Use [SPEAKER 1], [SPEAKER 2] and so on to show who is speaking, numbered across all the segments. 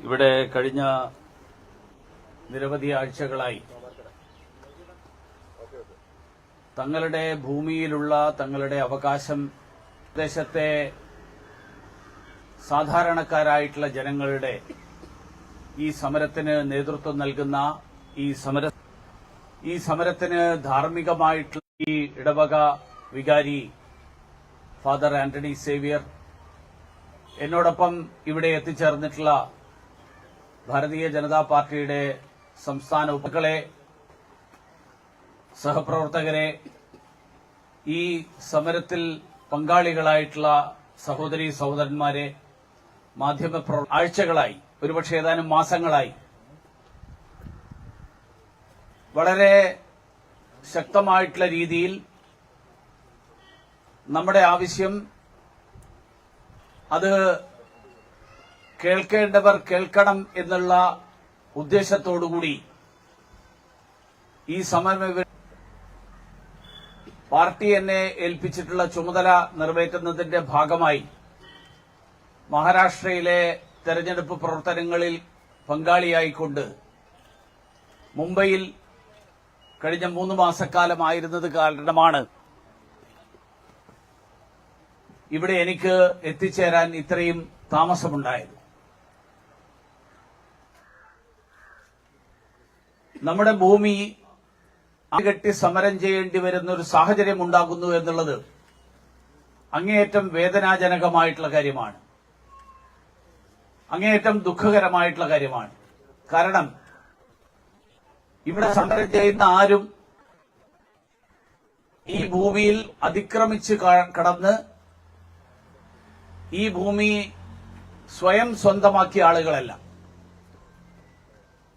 [SPEAKER 1] ഇവിടെ കഴിഞ്ഞ നിരവധി ആഴ്ചകളായി തങ്ങളുടെ ഭൂമിയിലുള്ള തങ്ങളുടെ അവകാശം പ്രദേശത്തെ സാധാരണക്കാരായിട്ടുള്ള ജനങ്ങളുടെ ഈ സമരത്തിന് നേതൃത്വം നൽകുന്ന ഈ സമര ഈ സമരത്തിന് ധാർമ്മികമായിട്ടുള്ള ഈ ഇടവക വികാരി ഫാദർ ആന്റണി സേവിയർ എന്നോടൊപ്പം ഇവിടെ എത്തിച്ചേർന്നിട്ടുള്ള ഭാരതീയ ജനതാ പാർട്ടിയുടെ സംസ്ഥാന ഉപകളെ സഹപ്രവർത്തകരെ ഈ സമരത്തിൽ പങ്കാളികളായിട്ടുള്ള സഹോദരി സഹോദരന്മാരെ മാധ്യമ ആഴ്ചകളായി ഒരുപക്ഷെ ഏതാനും മാസങ്ങളായി. വളരെ ശക്തമായിട്ടുള്ള രീതിയിൽ നമ്മുടെ ആവശ്യം അത് കേൾക്കേണ്ടവർ കേൾക്കണം എന്നുള്ള ഉദ്ദേശത്തോടുകൂടി ഈ സമരം പാർട്ടി എന്നെ ഏൽപ്പിച്ചിട്ടുള്ള ചുമതല നിറവേറ്റുന്നതിന്റെ ഭാഗമായി മഹാരാഷ്ട്രയിലെ തെരഞ്ഞെടുപ്പ് പ്രവർത്തനങ്ങളിൽ പങ്കാളിയായിക്കൊണ്ട് മുംബൈയിൽ കഴിഞ്ഞ മൂന്ന് മാസക്കാലമായിരുന്നത് കാരണമാണ് ഇവിടെ എനിക്ക് എത്തിച്ചേരാൻ ഇത്രയും താമസമുണ്ടായത്. നമ്മുടെ ഭൂമി കെട്ടി സമരം ചെയ്യേണ്ടി വരുന്ന ഒരു സാഹചര്യം ഉണ്ടാകുന്നു എന്നുള്ളത് അങ്ങേയറ്റം വേദനാജനകമായിട്ടുള്ള കാര്യമാണ്. അങ്ങേയറ്റം ദുഃഖകരമായിട്ടുള്ള കാര്യമാണ്. കാരണം ഇവിടെ സമരം ചെയ്യുന്ന ആരും ഈ ഭൂമിയിൽ അതിക്രമിച്ച് കടന്ന് ഈ ഭൂമി സ്വയം സ്വന്തമാക്കിയ ആളുകളല്ല.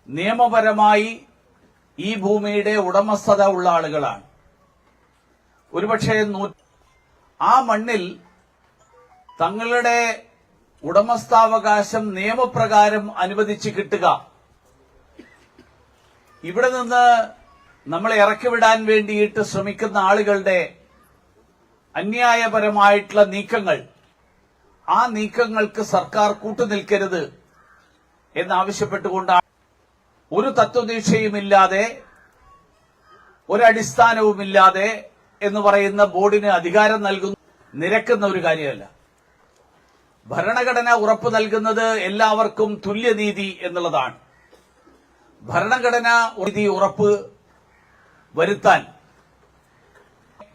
[SPEAKER 1] നിയമപരമായി ഈ ഭൂമിയുടെ ഉടമസ്ഥത ഉള്ള ആളുകളാണ്. ഒരുപക്ഷെ ആ മണ്ണിൽ തങ്ങളുടെ ഉടമസ്ഥാവകാശം നിയമപ്രകാരം അനുവദിച്ച് കിട്ടുക. ഇവിടെ നിന്ന് നമ്മളെ ഇറക്കിവിടാൻ വേണ്ടിയിട്ട് ശ്രമിക്കുന്ന ആളുകളുടെ അന്യായപരമായിട്ടുള്ള നീക്കങ്ങൾ ആ നീക്കങ്ങൾക്ക് സർക്കാർ കൂട്ടുനിൽക്കരുത് എന്നാവശ്യപ്പെട്ടുകൊണ്ടാണ് ഒരു തത്വദീക്ഷയുമില്ലാതെ ഒരടിസ്ഥാനവുമില്ലാതെ എന്ന് പറയുന്ന ബോർഡിന് അധികാരം നൽകുന്ന നിരക്കുന്ന ഒരു കാര്യമല്ല. ഭരണഘടന ഉറപ്പു നൽകുന്നത് എല്ലാവർക്കും തുല്യനീതി എന്നുള്ളതാണ്. ഭരണഘടന നീതി ഉറപ്പ് വരുത്താൻ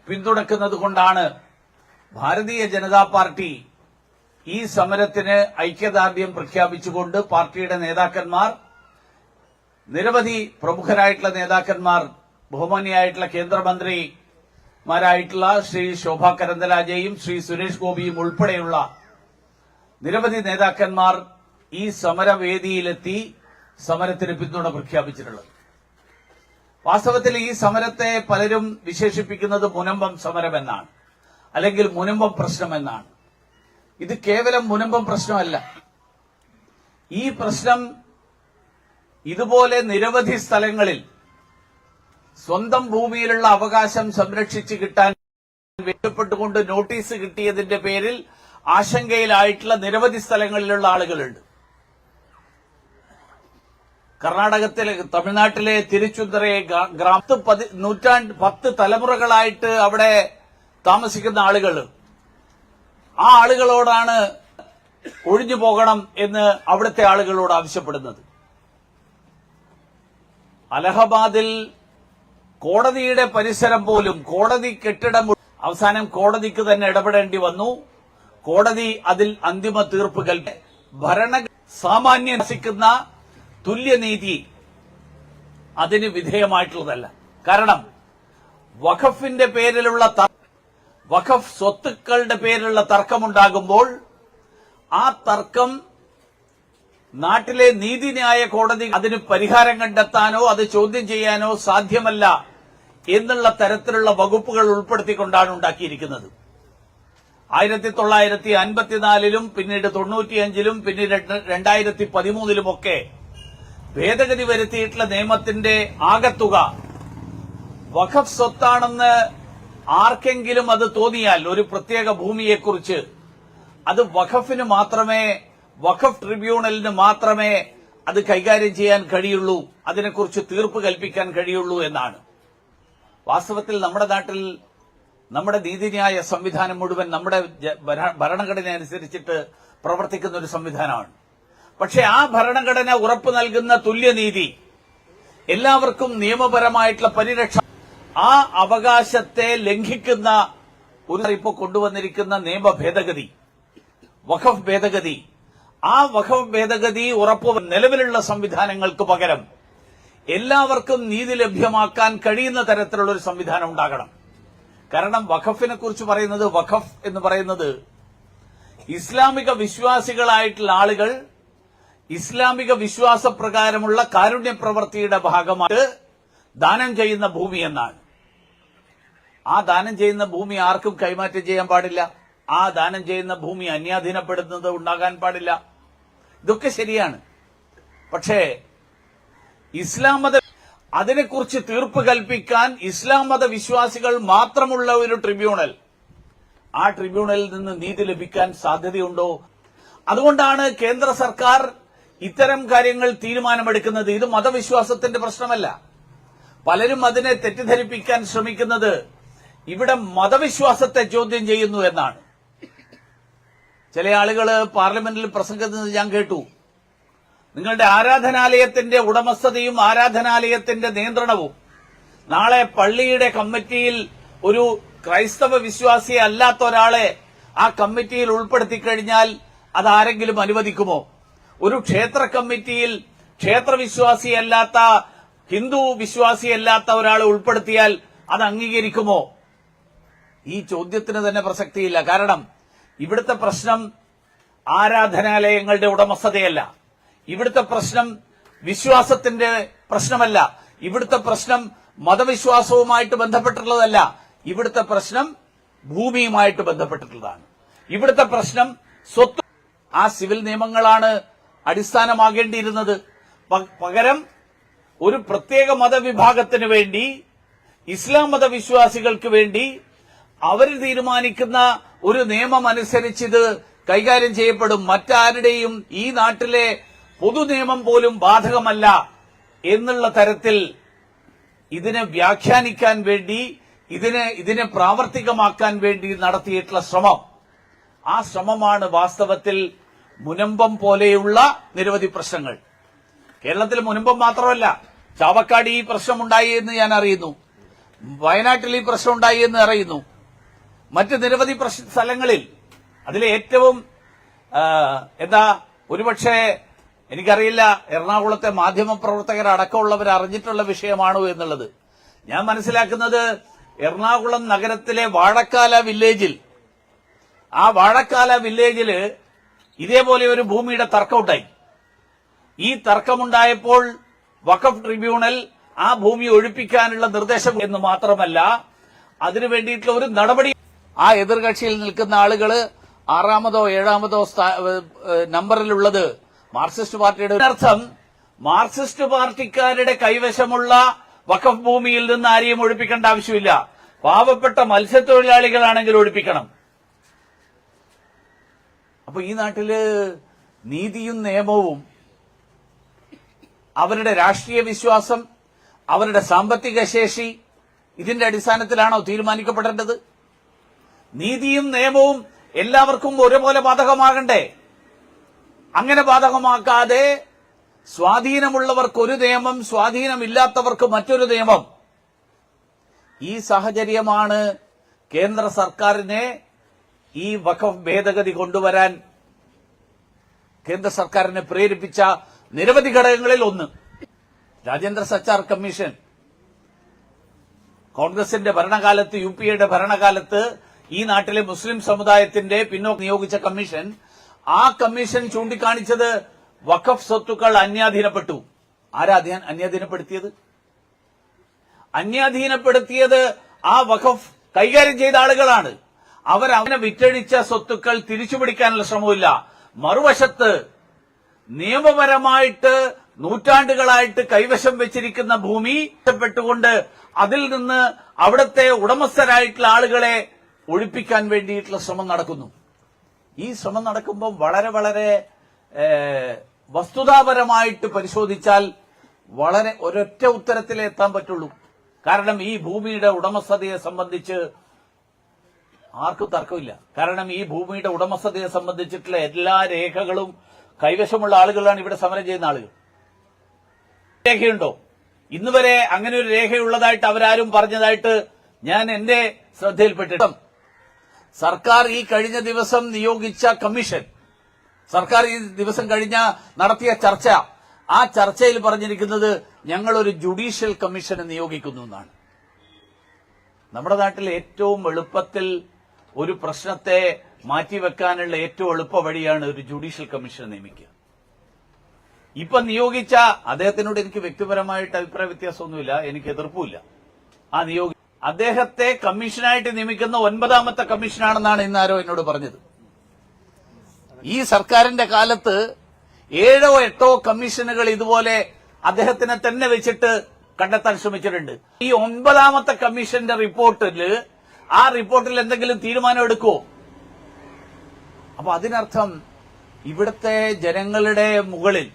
[SPEAKER 1] പിന്തുണക്കുന്നത് കൊണ്ടാണ് ഭാരതീയ ജനതാ പാർട്ടി ഈ സമരത്തിന് ഐക്യദാർഢ്യം പ്രഖ്യാപിച്ചുകൊണ്ട് പാർട്ടിയുടെ നേതാക്കന്മാർ നിരവധി പ്രമുഖരായിട്ടുള്ള നേതാക്കന്മാർ ബഹുമാനിയായിട്ടുള്ള കേന്ദ്രമന്ത്രിമാരായിട്ടുള്ള ശ്രീ ശോഭാ കരന്തലാജയും ശ്രീ സുരേഷ് ഗോപിയും ഉൾപ്പെടെയുള്ള നിരവധി നേതാക്കന്മാർ ഈ സമരവേദിയിലെത്തി സമരത്തിന് പിന്തുണ പ്രഖ്യാപിച്ചിട്ടുള്ളത്. വാസ്തവത്തിൽ ഈ സമരത്തെ പലരും വിശേഷിപ്പിക്കുന്നത് മുനമ്പം സമരമെന്നാണ് അല്ലെങ്കിൽ മുനമ്പം പ്രശ്നം എന്നാണ് ഇത് കേവലം മുനമ്പം പ്രശ്നമല്ല. ഈ പ്രശ്നം ഇതുപോലെ നിരവധി സ്ഥലങ്ങളിൽ സ്വന്തം ഭൂമിയിലുള്ള അവകാശം സംരക്ഷിച്ച് കിട്ടാൻ വേണ്ടപ്പെട്ടുകൊണ്ട് നോട്ടീസ് കിട്ടിയതിന്റെ പേരിൽ ആശങ്കയിലായിട്ടുള്ള നിരവധി സ്ഥലങ്ങളിലുള്ള ആളുകളുണ്ട്. കർണാടകത്തിലെ തമിഴ്നാട്ടിലെ തിരുച്ചുന്തറയെ ഗ്രാമത്ത് പതി നൂറ്റാണ്ട് പത്ത് തലമുറകളായിട്ട് അവിടെ താമസിക്കുന്ന ആളുകൾ ആ ആളുകളോടാണ് ഒഴിഞ്ഞു പോകണം എന്ന് അവിടുത്തെ ആളുകളോട് ആവശ്യപ്പെടുന്നത്. അലഹബാദിൽ കോടതിയുടെ പരിസരം പോലും കോടതി കെട്ടിടം അവസാനം കോടതിക്ക് തന്നെ ഇടപെടേണ്ടി വന്നു. കോടതി അതിൽ അന്തിമ തീർപ്പ് കൽപ്പി. ഭരണ സാമാന്യ വസിക്കുന്ന തുല്യനീതി അതിന് വിധേയമായിട്ടുള്ളതല്ല. കാരണം വഖഫിന്റെ പേരിലുള്ള വഖഫ് സ്വത്തുക്കളുടെ പേരിലുള്ള തർക്കമുണ്ടാകുമ്പോൾ ആ തർക്കം നാട്ടിലെ നീതിന്യായ കോടതി അതിന് പരിഹാരം കണ്ടെത്താനോ അത് ചോദ്യം ചെയ്യാനോ സാധ്യമല്ല എന്നുള്ള തരത്തിലുള്ള വകുപ്പുകൾ ഉൾപ്പെടുത്തിക്കൊണ്ടാണ് ഉണ്ടാക്കിയിരിക്കുന്നത്. ആയിരത്തി തൊള്ളായിരത്തി അൻപത്തിനാലിലും പിന്നീട് തൊണ്ണൂറ്റിയഞ്ചിലും പിന്നീട് രണ്ടായിരത്തി പതിമൂന്നിലുമൊക്കെ ഭേദഗതി വരുത്തിയിട്ടുള്ള നിയമത്തിന്റെ ആകത്തുക വഖഫ് സ്വത്താണെന്ന് ആർക്കെങ്കിലും അത് തോന്നിയാൽ ഒരു പ്രത്യേക ഭൂമിയെക്കുറിച്ച് അത് വഖഫിന് മാത്രമേ വഖഫ് ട്രിബ്യൂണലിന് മാത്രമേ അത് കൈകാര്യം ചെയ്യാൻ കഴിയുള്ളൂ അതിനെക്കുറിച്ച് തീർപ്പ് കൽപ്പിക്കാൻ കഴിയുള്ളൂ എന്നാണ്. വാസ്തവത്തിൽ നമ്മുടെ നാട്ടിൽ നമ്മുടെ നീതിന്യായ സംവിധാനം മുഴുവൻ നമ്മുടെ ഭരണഘടന അനുസരിച്ചിട്ട് പ്രവർത്തിക്കുന്ന ഒരു സംവിധാനമാണ്. പക്ഷേ ആ ഭരണഘടന ഉറപ്പു നൽകുന്ന തുല്യനീതി എല്ലാവർക്കും നിയമപരമായിട്ടുള്ള പരിരക്ഷ ആ അവകാശത്തെ ലംഘിക്കുന്ന ഒരു ഇപ്പോൾ കൊണ്ടുവന്നിരിക്കുന്ന നിയമ ഭേദഗതി വഖഫ് ഭേദഗതി ആ വഖഫ് ഭേദഗതി ഉറപ്പു നിലവിലുള്ള സംവിധാനങ്ങൾക്ക് പകരം എല്ലാവർക്കും നീതി ലഭ്യമാക്കാൻ കഴിയുന്ന തരത്തിലുള്ള ഒരു സംവിധാനം ഉണ്ടാകണം. കാരണം വഖഫിനെ കുറിച്ച് പറയുന്നത് വഖഫ് എന്ന് പറയുന്നത് ഇസ്ലാമിക വിശ്വാസികളായിട്ടുള്ള ആളുകൾ ഇസ്ലാമിക വിശ്വാസപ്രകാരമുള്ള കാരുണ്യ പ്രവൃത്തിയുടെ ഭാഗമായിട്ട് ദാനം ചെയ്യുന്ന ഭൂമി എന്നാണ്. ആ ദാനം ചെയ്യുന്ന ഭൂമി ആർക്കും കൈമാറ്റം ചെയ്യാൻ പാടില്ല. ആ ദാനം ചെയ്യുന്ന ഭൂമി അന്യാധീനപ്പെടുന്നത് ഉണ്ടാകാൻ പാടില്ല. ഇതൊക്കെ ശരിയാണ്. പക്ഷേ ഇസ്ലാം മത അതിനെക്കുറിച്ച് തീർപ്പ് കൽപ്പിക്കാൻ ഇസ്ലാം മത വിശ്വാസികൾ മാത്രമുള്ള ഒരു ട്രിബ്യൂണൽ. ആ ട്രിബ്യൂണലിൽ നിന്ന് നീതി ലഭിക്കാൻ സാധ്യതയുണ്ടോ? അതുകൊണ്ടാണ് കേന്ദ്ര സർക്കാർ ഇത്തരം കാര്യങ്ങൾ തീരുമാനമെടുക്കുന്നത്. ഇത് മതവിശ്വാസത്തിന്റെ പ്രശ്നമല്ല. പലരും അതിനെ തെറ്റിദ്ധരിപ്പിക്കാൻ ശ്രമിക്കുന്നത് ഇവിടെ മതവിശ്വാസത്തെ ചോദ്യം ചെയ്യുന്നു എന്നാണ്. ചില ആളുകൾ പാർലമെന്റിൽ പ്രസംഗിക്കുന്നത് ഞാൻ കേട്ടു. നിങ്ങളുടെ ആരാധനാലയത്തിന്റെ ഉടമസ്ഥതയും ആരാധനാലയത്തിന്റെ നിയന്ത്രണവും നാളെ പള്ളിയുടെ കമ്മിറ്റിയിൽ ഒരു ക്രൈസ്തവ വിശ്വാസി അല്ലാത്ത ഒരാളെ ആ കമ്മിറ്റിയിൽ ഉൾപ്പെടുത്തി കഴിഞ്ഞാൽ അത് ആരെങ്കിലും അനുവദിക്കുമോ? ഒരു ക്ഷേത്ര കമ്മിറ്റിയിൽ ക്ഷേത്രവിശ്വാസിയല്ലാത്ത ഹിന്ദു വിശ്വാസിയല്ലാത്ത ഒരാളെ ഉൾപ്പെടുത്തിയാൽ അത് അംഗീകരിക്കുമോ? ഈ ചോദ്യത്തിന് തന്നെ പ്രസക്തിയില്ല. കാരണം ഇവിടുത്തെ പ്രശ്നം ആരാധനാലയങ്ങളുടെ ഉടമസ്ഥതയല്ല. ഇവിടുത്തെ പ്രശ്നം വിശ്വാസത്തിന്റെ പ്രശ്നമല്ല. ഇവിടുത്തെ പ്രശ്നം മതവിശ്വാസവുമായിട്ട് ബന്ധപ്പെട്ടിട്ടുള്ളതല്ല. ഇവിടുത്തെ പ്രശ്നം ഭൂമിയുമായിട്ട് ബന്ധപ്പെട്ടിട്ടുള്ളതാണ്. ഇവിടുത്തെ പ്രശ്നം സ്വത്ത് ആ സിവിൽ നിയമങ്ങളാണ് അടിസ്ഥാനമാകേണ്ടിയിരുന്നത്. പകരം ഒരു പ്രത്യേക മതവിഭാഗത്തിന് വേണ്ടി ഇസ്ലാം മതവിശ്വാസികൾക്ക് വേണ്ടി അവർ തീരുമാനിക്കുന്ന ഒരു നിയമം അനുസരിച്ച് ഇത് കൈകാര്യം ചെയ്യപ്പെടും. മറ്റാരുടെയും ഈ നാട്ടിലെ പൊതു നിയമം പോലും ബാധകമല്ല എന്നുള്ള തരത്തിൽ ഇതിനെ വ്യാഖ്യാനിക്കാൻ വേണ്ടി ഇതിനെ ഇതിനെ പ്രാവർത്തികമാക്കാൻ വേണ്ടി നടത്തിയിട്ടുള്ള ശ്രമം. ആ ശ്രമമാണ് വാസ്തവത്തിൽ മുനമ്പം പോലെയുള്ള നിരവധി പ്രശ്നങ്ങൾ. കേരളത്തിൽ മുനമ്പം മാത്രമല്ല ചാവക്കാട് ഈ പ്രശ്നമുണ്ടായി എന്ന് ഞാൻ അറിയുന്നു. വയനാട്ടിൽ ഈ പ്രശ്നമുണ്ടായി എന്ന് അറിയുന്നു. മറ്റ് നിരവധി സ്ഥലങ്ങളിൽ അതിലെ ഏറ്റവും എന്താ ഒരുപക്ഷെ എനിക്കറിയില്ല എറണാകുളത്തെ മാധ്യമ പ്രവർത്തകർ അടക്കമുള്ളവർ അറിഞ്ഞിട്ടുള്ള വിഷയമാണോ എന്നുള്ളത്. ഞാൻ മനസ്സിലാക്കുന്നത് എറണാകുളം നഗരത്തിലെ വാഴക്കാല വില്ലേജിൽ ആ വാഴക്കാല വില്ലേജിൽ ഇതേപോലെ ഒരു ഭൂമിയുടെ തർക്കമുണ്ടായി. ഈ തർക്കമുണ്ടായപ്പോൾ വഖഫ് ട്രിബ്യൂണൽ ആ ഭൂമി ഒഴിപ്പിക്കാനുള്ള നിർദ്ദേശം എന്ന് മാത്രമല്ല അതിനു വേണ്ടിയിട്ടുള്ള ഒരു നടപടി ആ എതിർകക്ഷിയിൽ നിൽക്കുന്ന ആളുകൾ ആറാമതോ ഏഴാമതോ നമ്പറിലുള്ളത് മാർക്സിസ്റ്റ് പാർട്ടിയുടെ അർത്ഥം മാർക്സിസ്റ്റ് പാർട്ടിക്കാരുടെ കൈവശമുള്ള വഖഫ് ഭൂമിയിൽ നിന്ന് ആരെയും ഒഴിപ്പിക്കേണ്ട ആവശ്യമില്ല. പാവപ്പെട്ട മത്സ്യത്തൊഴിലാളികളാണെങ്കിൽ ഒഴിപ്പിക്കണം. അപ്പൊ ഈ നാട്ടിൽ നീതിയും നിയമവും അവരുടെ രാഷ്ട്രീയ വിശ്വാസം അവരുടെ സാമ്പത്തിക ശേഷി ഇതിന്റെ അടിസ്ഥാനത്തിലാണോ തീരുമാനിക്കപ്പെടേണ്ടത്? നീതിയും നിയമവും എല്ലാവർക്കും ഒരുപോലെ ബാധകമാകണ്ടേ? അങ്ങനെ ബാധകമാക്കാതെ സ്വാധീനമുള്ളവർക്ക് ഒരു നിയമം സ്വാധീനമില്ലാത്തവർക്ക് മറ്റൊരു നിയമം. ഈ സാഹചര്യമാണ് കേന്ദ്ര സർക്കാരിനെ ഈ വഖഫ് ഭേദഗതി കൊണ്ടുവരാൻ കേന്ദ്ര സർക്കാരിനെ പ്രേരിപ്പിച്ച നിരവധി ഘടകങ്ങളിൽ ഒന്ന്. രാജേന്ദ്ര സച്ചാർ കമ്മീഷൻ. കോൺഗ്രസിന്റെ ഭരണകാലത്ത് യു പി എയുടെ ഭരണകാലത്ത് ഈ നാട്ടിലെ മുസ്ലിം സമുദായത്തിന്റെ പിന്നോക്ക് നിയോഗിച്ച കമ്മീഷൻ ആ കമ്മീഷൻ ചൂണ്ടിക്കാണിച്ചത് വഖഫ് സ്വത്തുക്കൾ അന്യാധീനപ്പെട്ടു. ആരാ അന്യാധീനപ്പെടുത്തിയത്? അന്യാധീനപ്പെടുത്തിയത് ആ വഖഫ് കൈകാര്യം ചെയ്ത ആളുകളാണ്. അവർ അവനെ വിറ്റഴിച്ച സ്വത്തുക്കൾ തിരിച്ചുപിടിക്കാനുള്ള ശ്രമമില്ല മറുവശത്ത് നിയമപരമായിട്ട് നൂറ്റാണ്ടുകളായിട്ട് കൈവശം വെച്ചിരിക്കുന്ന ഭൂമി ഇഷ്ടപ്പെട്ടുകൊണ്ട് അതിൽ നിന്ന് അവിടുത്തെ ഉടമസ്ഥരായിട്ടുള്ള ആളുകളെ ഒഴിപ്പിക്കാൻ വേണ്ടിയിട്ടുള്ള ശ്രമം നടക്കുന്നു. ഈ ശ്രമം നടക്കുമ്പോൾ വളരെ വളരെ വസ്തുതാപരമായിട്ട് പരിശോധിച്ചാൽ വളരെ ഒരൊറ്റ ഉത്തരത്തിലേ എത്താൻ പറ്റുള്ളൂ. കാരണം ഈ ഭൂമിയുടെ ഉടമസ്ഥതയെ സംബന്ധിച്ച് ആർക്കും തർക്കമില്ല. കാരണം ഈ ഭൂമിയുടെ ഉടമസ്ഥതയെ സംബന്ധിച്ചിട്ടുള്ള എല്ലാ രേഖകളും കൈവശമുള്ള ആളുകളാണ് ഇവിടെ സമരം ചെയ്യുന്ന ആളുകൾ. രേഖയുണ്ടോ? ഇന്നുവരെ അങ്ങനെ ഒരു രേഖയുള്ളതായിട്ട് അവരാരും പറഞ്ഞതായിട്ട് ഞാൻ എന്റെ ശ്രദ്ധയിൽപ്പെട്ടിട്ടും സർക്കാർ ഈ കഴിഞ്ഞ ദിവസം നിയോഗിച്ച കമ്മീഷൻ സർക്കാർ ഈ ദിവസം കഴിഞ്ഞ നടത്തിയ ചർച്ച ആ ചർച്ചയിൽ പറഞ്ഞിരിക്കുന്നത് ഞങ്ങളൊരു ജുഡീഷ്യൽ കമ്മീഷനെ നിയോഗിക്കുന്നു എന്നാണ്. നമ്മുടെ നാട്ടിൽ ഏറ്റവും എളുപ്പത്തിൽ ഒരു പ്രശ്നത്തെ മാറ്റിവെക്കാനുള്ള ഏറ്റവും എളുപ്പ വഴിയാണ് ഒരു ജുഡീഷ്യൽ കമ്മീഷനെ നിയമിക്കുക. ഇപ്പൊ നിയോഗിച്ച അദ്ദേഹത്തിനോട് എനിക്ക് വ്യക്തിപരമായിട്ട് അഭിപ്രായ വ്യത്യാസമൊന്നുമില്ല എനിക്ക് എതിർപ്പുമില്ല. ആ നിയോഗി അദ്ദേഹത്തെ കമ്മീഷനായിട്ട് നിയമിക്കുന്ന ഒൻപതാമത്തെ കമ്മീഷനാണെന്നാണ് ഇന്ന് ആരോ എന്നോട് പറഞ്ഞത്. ഈ സർക്കാരിന്റെ കാലത്ത് ഏഴോ എട്ടോ കമ്മീഷനുകൾ ഇതുപോലെ അദ്ദേഹത്തിനെ തന്നെ വെച്ചിട്ട് കണ്ടെത്താൻ ശ്രമിച്ചിട്ടുണ്ട്. ഈ ഒൻപതാമത്തെ കമ്മീഷന്റെ റിപ്പോർട്ടിൽ ആ റിപ്പോർട്ടിൽ എന്തെങ്കിലും തീരുമാനം എടുക്കുമോ അപ്പൊ അതിനർത്ഥം ഇവിടുത്തെ ജനങ്ങളുടെ മുകളിൽ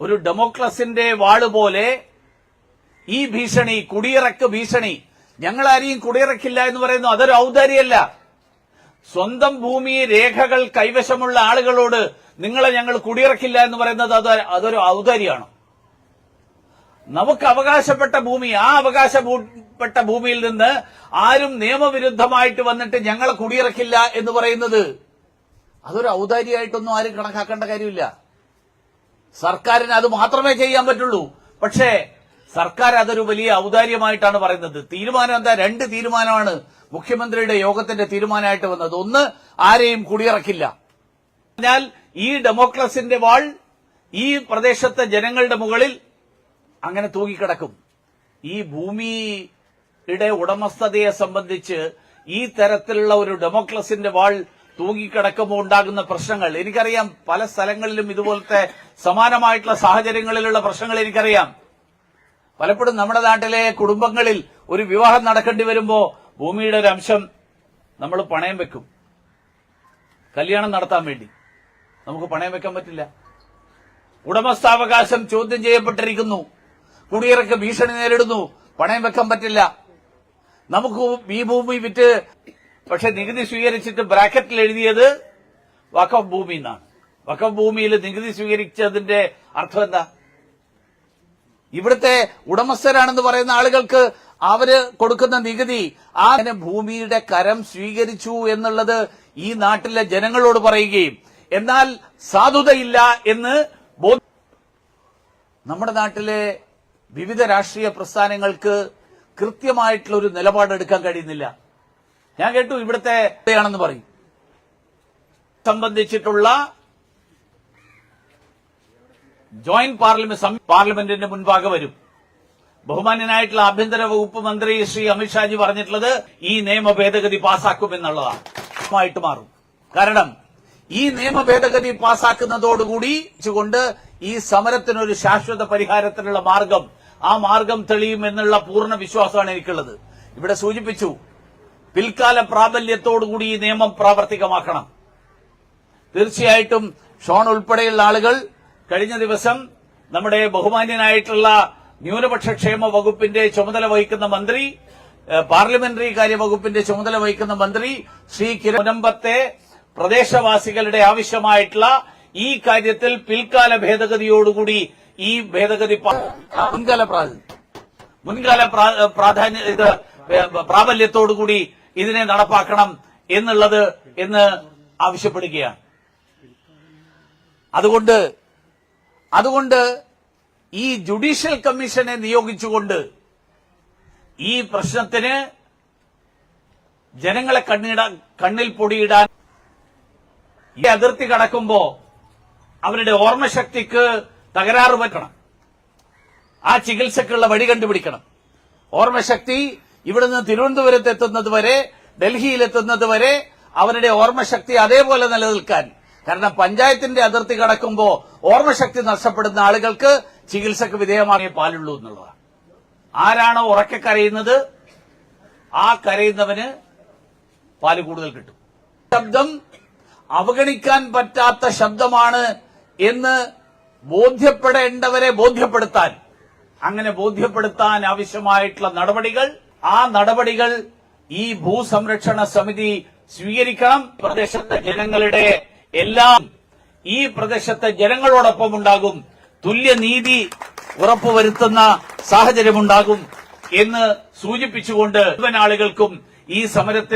[SPEAKER 1] ഒരു ഡെമോക്രസിന്റെ വാൾ പോലെ ഈ ഭീഷണി കുടിയിറക്ക് ഭീഷണി ഞങ്ങൾ ആരെയും കുടിയിറക്കില്ല എന്ന് പറയുന്നു അതൊരു ഔദാര്യമല്ല. സ്വന്തം ഭൂമി രേഖകൾ കൈവശമുള്ള ആളുകളോട് നിങ്ങളെ ഞങ്ങൾ കുടിയിറക്കില്ല എന്ന് പറയുന്നത് അത് അതൊരു ഔദാര്യമാണ്. നമുക്ക് അവകാശപ്പെട്ട ഭൂമി ആ അവകാശപ്പെട്ട ഭൂമിയിൽ നിന്ന് ആരും നിയമവിരുദ്ധമായിട്ട് വന്നിട്ട് ഞങ്ങളെ കുടിയിറക്കില്ല എന്ന് പറയുന്നത് അതൊരു ഔദാര്യമായിട്ടൊന്നും ആരും കണക്കാക്കേണ്ട കാര്യമില്ല. സർക്കാരിന് അത് മാത്രമേ ചെയ്യാൻ പറ്റുള്ളൂ. പക്ഷേ സർക്കാർ അതൊരു വലിയ ഔദാര്യമായിട്ടാണ് പറയുന്നത്. തീരുമാനം എന്താ? രണ്ട് തീരുമാനമാണ് മുഖ്യമന്ത്രിയുടെ യോഗത്തിന്റെ തീരുമാനമായിട്ട് വന്നത്. ഒന്ന് ആരെയും കുടിയിറക്കില്ല. എന്നാൽ ഈ ഡെമോക്രസിന്റെ വാൾ ഈ പ്രദേശത്തെ ജനങ്ങളുടെ മുകളിൽ അങ്ങനെ തൂങ്ങിക്കിടക്കും. ഈ ഭൂമിയുടെ ഉടമസ്ഥതയെ സംബന്ധിച്ച് ഈ തരത്തിലുള്ള ഒരു ഡെമോക്രസിന്റെ വാൾ തൂങ്ങിക്കിടക്കുമ്പോൾ ഉണ്ടാകുന്ന പ്രശ്നങ്ങൾ. എനിക്കറിയാം പല സ്ഥലങ്ങളിലും ഇതുപോലത്തെ സമാനമായിട്ടുള്ള സാഹചര്യങ്ങളിലുള്ള പ്രശ്നങ്ങൾ എനിക്കറിയാം. പലപ്പോഴും നമ്മുടെ നാട്ടിലെ കുടുംബങ്ങളിൽ ഒരു വിവാഹം നടക്കേണ്ടി വരുമ്പോ ഭൂമിയുടെ ഒരു അംശം നമ്മൾ പണയം വെക്കും. കല്യാണം നടത്താൻ വേണ്ടി. നമുക്ക് പണയം വെക്കാൻ പറ്റില്ല. ഉടമസ്ഥാവകാശം ചോദ്യം ചെയ്യപ്പെട്ടിരിക്കുന്നു. കുടിയിറക്ക് ഭീഷണി നേരിടുന്നു. പണയം വെക്കാൻ പറ്റില്ല. നമുക്ക് ഈ ഭൂമി വിറ്റ് പക്ഷെ നികുതി സ്വീകരിച്ചിട്ട് ബ്രാക്കറ്റിൽ എഴുതിയത് വഖഫ് ഭൂമി എന്നാണ്. വഖഫ് ഭൂമിയിൽ നികുതി സ്വീകരിച്ചതിന്റെ അർത്ഥം എന്താ? ഇവിടുത്തെ ഉടമസ്ഥരാണെന്ന് പറയുന്ന ആളുകൾക്ക് അവർ കൊടുക്കുന്ന നികുതി ആ ഭൂമിയുടെ കരം സ്വീകരിച്ചു എന്നുള്ളത് ഈ നാട്ടിലെ ജനങ്ങളോട് പറയുകയും എന്നാൽ സാധുതയില്ല എന്ന് നമ്മുടെ നാട്ടിലെ വിവിധ രാഷ്ട്രീയ പ്രസ്ഥാനങ്ങൾക്ക് കൃത്യമായിട്ടുള്ള ഒരു നിലപാടെടുക്കാൻ കഴിയുന്നില്ല. ഞാൻ കേട്ടു ഇവിടുത്തെ ആണെന്ന് പറയും. സംബന്ധിച്ചിട്ടുള്ള ജോയിന്റ് പാർലമെന്റ് പാർലമെന്റിന്റെ മുൻപാകെ വരും. ബഹുമാന്യനായിട്ടുള്ള ആഭ്യന്തര വകുപ്പ് മന്ത്രി ശ്രീ അമിത്ഷാജി പറഞ്ഞിട്ടുള്ളത് ഈ നിയമ ഭേദഗതി പാസാക്കുമെന്നുള്ളതാണ്. ആയിട്ട് മാറും. കാരണം ഈ നിയമ ഭേദഗതി പാസാക്കുന്നതോടുകൂടി കൊണ്ട് ഈ സമരത്തിനൊരു ശാശ്വത പരിഹാരത്തിനുള്ള മാർഗം ആ മാർഗം തെളിയുമെന്നുള്ള പൂർണ വിശ്വാസമാണ് എനിക്കുള്ളത്. ഇവിടെ സൂചിപ്പിച്ചു പിൽക്കാല പ്രാബല്യത്തോടുകൂടി ഈ നിയമം പ്രാവർത്തികമാക്കണം. തീർച്ചയായിട്ടും ഷോൺ ഉൾപ്പെടെയുള്ള ആളുകൾ കഴിഞ്ഞ ദിവസം നമ്മുടെ ബഹുമാന്യനായിട്ടുള്ള ന്യൂനപക്ഷ ക്ഷേമ വകുപ്പിന്റെ ചുമതല വഹിക്കുന്ന മന്ത്രി പാർലമെന്ററി കാര്യ വകുപ്പിന്റെ ചുമതല വഹിക്കുന്ന മന്ത്രി ശ്രീ കിരമ്പത്തെ പ്രദേശവാസികളുടെ ആവശ്യമായിട്ടുള്ള ഈ കാര്യത്തിൽ പിൽക്കാല ഭേദഗതിയോടുകൂടി ഈ ഭേദഗതി മുൻകാല മുൻകാല പ്രാ- പ്രാധാന്യ ഇത് പ്രാബല്യത്തോടുകൂടി ഇതിനെ നടപ്പാക്കണം എന്നുള്ളത് എന്ന് ആവശ്യപ്പെടുകയാണ്. അതുകൊണ്ട് അതുകൊണ്ട് ഈ ജുഡീഷ്യൽ കമ്മീഷനെ നിയോഗിച്ചുകൊണ്ട് ഈ പ്രശ്നത്തിന് ജനങ്ങളെ കണ്ണിട കണ്ണിൽ പൊടിയിടാൻ ഈ അതിർത്തി കടക്കുമ്പോ അവരുടെ ഓർമ്മശക്തിക്ക് തകരാറ് പറ്റണം. ആ ചികിത്സക്കുള്ള വഴി കണ്ടുപിടിക്കണം. ഓർമ്മശക്തി ഇവിടുന്ന് തിരുവനന്തപുരത്ത് എത്തുന്നത് വരെ ഡൽഹിയിൽ എത്തുന്നത് വരെ അവരുടെ ഓർമ്മശക്തി അതേപോലെ നിലനിൽക്കാൻ കാരണം പഞ്ചായത്തിന്റെ അതിർത്തി കടക്കുമ്പോൾ ഓർമ്മശക്തി നഷ്ടപ്പെടുന്ന ആളുകൾക്ക് ചികിത്സക്ക് വിധേയമാകേ പാലുള്ളൂ എന്നുള്ളതാണ്. ആരാണോ ഉറക്കെ കരയുന്നത് ആ കരയുന്നവന് പാൽ കൂടുതൽ കിട്ടും. ശബ്ദം അവഗണിക്കാൻ പറ്റാത്ത ശബ്ദമാണ് എന്ന് ബോധ്യപ്പെടേണ്ടവരെ ബോധ്യപ്പെടുത്താൻ. അങ്ങനെ ബോധ്യപ്പെടുത്താൻ ആവശ്യമായിട്ടുള്ള നടപടികൾ ആ നടപടികൾ ഈ ഭൂസംരക്ഷണ സമിതി സ്വീകരിക്കണം. പ്രദേശത്തെ ജനങ്ങളുടെ എല്ലാം ഈ പ്രദേശത്തെ ജനങ്ങളോടൊപ്പം ഉണ്ടാകും. തുല്യനീതി ഉറപ്പുവരുത്തുന്ന സാഹചര്യമുണ്ടാകും എന്ന് സൂചിപ്പിച്ചുകൊണ്ട് മുഴുവൻ ആളുകൾക്കും ഈ സമരത്തിൽ